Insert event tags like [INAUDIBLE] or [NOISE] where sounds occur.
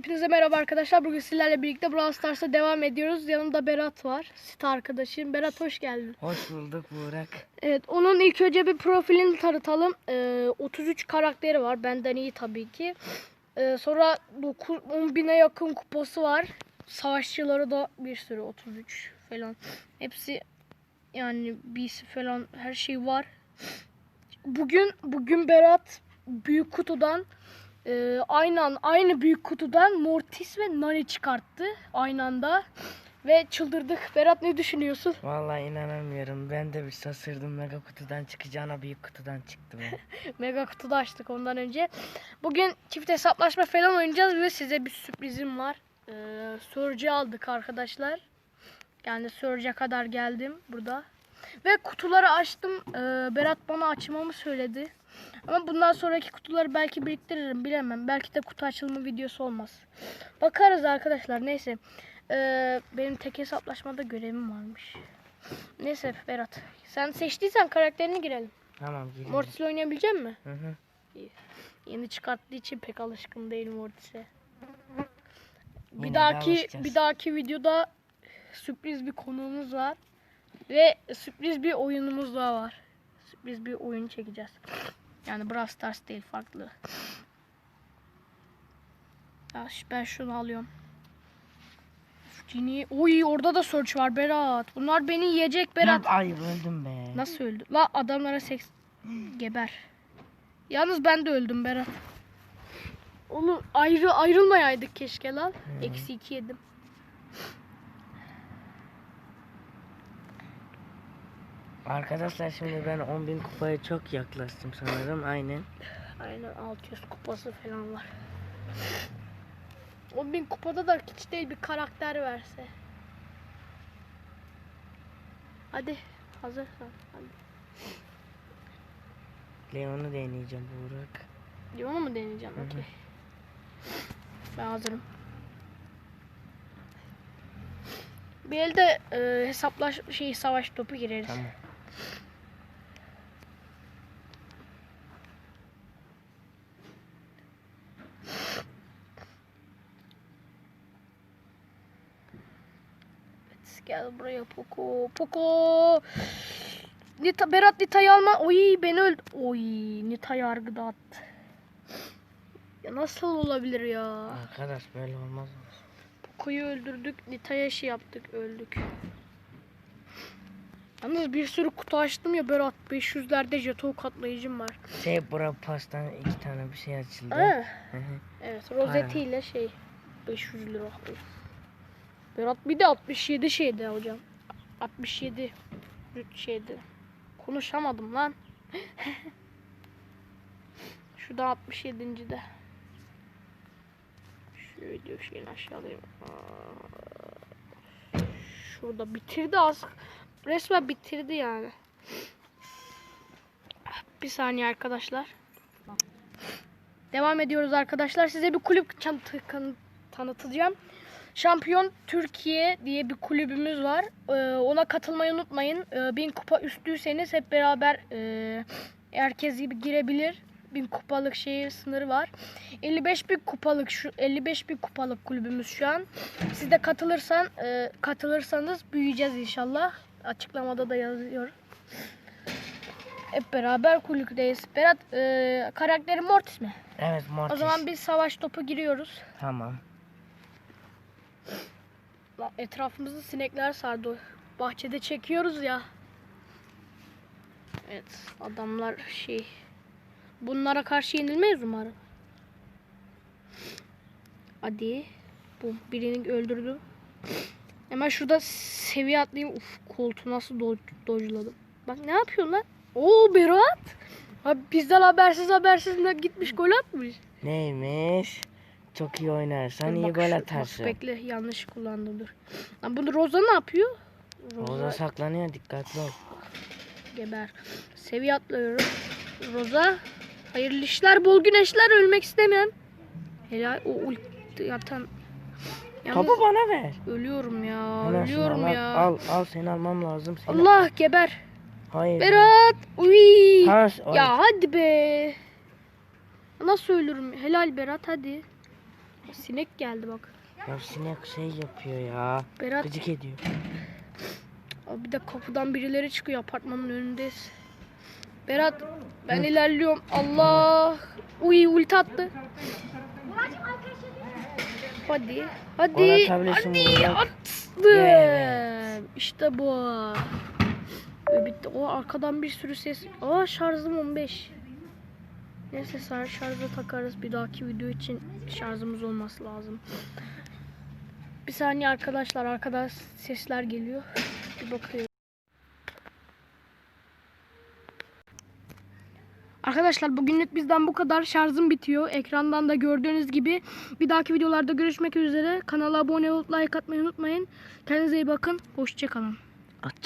Hepinize merhaba arkadaşlar. Bugün sizlerle birlikte Brawl Stars'a devam ediyoruz. Yanımda Berat var. Site arkadaşım. Berat hoş geldin. Hoş bulduk Burak. Evet onun ilk önce bir profilini tanıtalım. Ee, 33 karakteri var. Benden iyi tabii ki. Ee, sonra 9, 10 bine yakın kupası var. Savaşçıları da bir sürü 33 falan. Hepsi yani birisi falan her şey var. Bugün bugün Berat büyük kutudan e, aynı an, aynı büyük kutudan Mortis ve Nani çıkarttı aynı anda ve çıldırdık. Berat ne düşünüyorsun? Vallahi inanamıyorum. Ben de bir şaşırdım. Mega kutudan çıkacağına büyük kutudan çıktı be. [LAUGHS] Mega kutuda açtık ondan önce. Bugün çift hesaplaşma falan oynayacağız ve size bir sürprizim var. Ee, Surge'ı aldık arkadaşlar. Yani Surge'e kadar geldim burada. Ve kutuları açtım. Ee, Berat bana açmamı söyledi. Ama bundan sonraki kutuları belki biriktiririm bilemem. Belki de kutu açılımı videosu olmaz. Bakarız arkadaşlar neyse. Ee, benim tek hesaplaşmada görevim varmış. Neyse Berat. Sen seçtiysen karakterini girelim. Tamam gidelim. Mortis'le oynayabilecek misin? Hı hı. Yeni çıkarttığı için pek alışkın değilim Mortis'e. Bir Yine dahaki bir dahaki videoda sürpriz bir konuğumuz var ve sürpriz bir oyunumuz daha var. Sürpriz bir oyun çekeceğiz. Yani Brawl Stars değil farklı. Ya ben şunu alıyorum. Genie... Oy orada da search var Berat. Bunlar beni yiyecek Berat. Ay öldüm be. Nasıl öldü? La adamlara seks geber. Yalnız ben de öldüm Berat. Oğlum ayrı ayrılmayaydık keşke lan. Eksi iki yedim. Arkadaşlar şimdi ben 10.000 kupaya çok yaklaştım sanırım. Aynen. Aynen 600 kupası falan var. 10.000 kupada da hiç değil bir karakter verse. Hadi hazırsan. Hadi. Leon'u deneyeceğim Burak. Leon'u mu deneyeceğim? Okey. Ben hazırım. Bir elde e, hesaplaş şey savaş topu gireriz. Tamam. Evet, gel buraya Poco. Poco. Nita, Berat Nita'yı alma. Oy beni öldü. Oy Nita yargıda attı. Ya nasıl olabilir ya? Arkadaş böyle olmaz. Poco'yu öldürdük. Nita'ya şey yaptık. Öldük. Yalnız bir sürü kutu açtım ya Berat. 500'lerde jeton katlayıcım var. Şey Burak pastan iki tane bir şey açıldı. Ha, evet rozetiyle şey 500 lira. Berat bir de 67 şeydi hocam. 67 şeydi. Konuşamadım lan. [LAUGHS] Şu da 67. de. Şöyle şeyin aşağılayayım. Aa. Şurada bitirdi az. Resmen bitirdi yani. Bir saniye arkadaşlar. Devam ediyoruz arkadaşlar. Size bir kulüp tanıtacağım. Şampiyon Türkiye diye bir kulübümüz var. Ee, ona katılmayı unutmayın. Ee, bin kupa üstüyseniz hep beraber e, herkes gibi girebilir. Bin kupalık şeyi sınırı var. 55 bin kupalık şu 55 bin kupalık kulübümüz şu an. Siz de katılırsan e, katılırsanız büyüyeceğiz inşallah. Açıklamada da yazıyor. Hep beraber kulüpteyiz. Berat e, karakteri Mortis mi? Evet Mortis. O zaman biz savaş topu giriyoruz. Tamam. La, Etrafımızı sinekler sardı. Bahçede çekiyoruz ya. Evet adamlar şey. Bunlara karşı yenilmeyiz umarım. Hadi. Bu birini öldürdü. Hemen şurada seviye atlayayım. Uf koltuğu nasıl do dojladım. Bak ne yapıyor lan? Oo Berat. Abi bizden habersiz habersiz ne gitmiş gol atmış. Neymiş? Çok iyi oynarsan iyi gol atarsın. Bak bekle yanlış kullandım dur. Lan bunu Roza ne yapıyor? Roza saklanıyor dikkatli ol. geber. Seviye atlıyorum. Roza. Hayırlı işler, bol güneşler. Ölmek istemem. Helal. O ulti yatan. Yalnız Topu bana ver. ölüyorum ya. Hemen ölüyorum al, ya. Al al seni almam lazım. Seni. Allah geber. Hayır. Berat. Uy. Ya hadi be. Nasıl ölürüm? Helal Berat hadi. Sinek geldi bak. Ya sinek şey yapıyor ya. Berat Gıcık ediyor. Bir de kapıdan birileri çıkıyor apartmanın önündeyiz. Berat ben ilerliyorum. Allah. Uy ulti attı. Hadi. Hadi. Hadi attım. Evet. İşte bu. Ve bitti. O arkadan bir sürü ses. Aa şarjım 15. Neyse şarja takarız. Bir dahaki video için şarjımız olması lazım. Bir saniye arkadaşlar. Arkadan sesler geliyor. Bir bakıyorum. Arkadaşlar bugünlük bizden bu kadar. Şarjım bitiyor. Ekrandan da gördüğünüz gibi. Bir dahaki videolarda görüşmek üzere. Kanala abone olup like atmayı unutmayın. Kendinize iyi bakın. Hoşçakalın.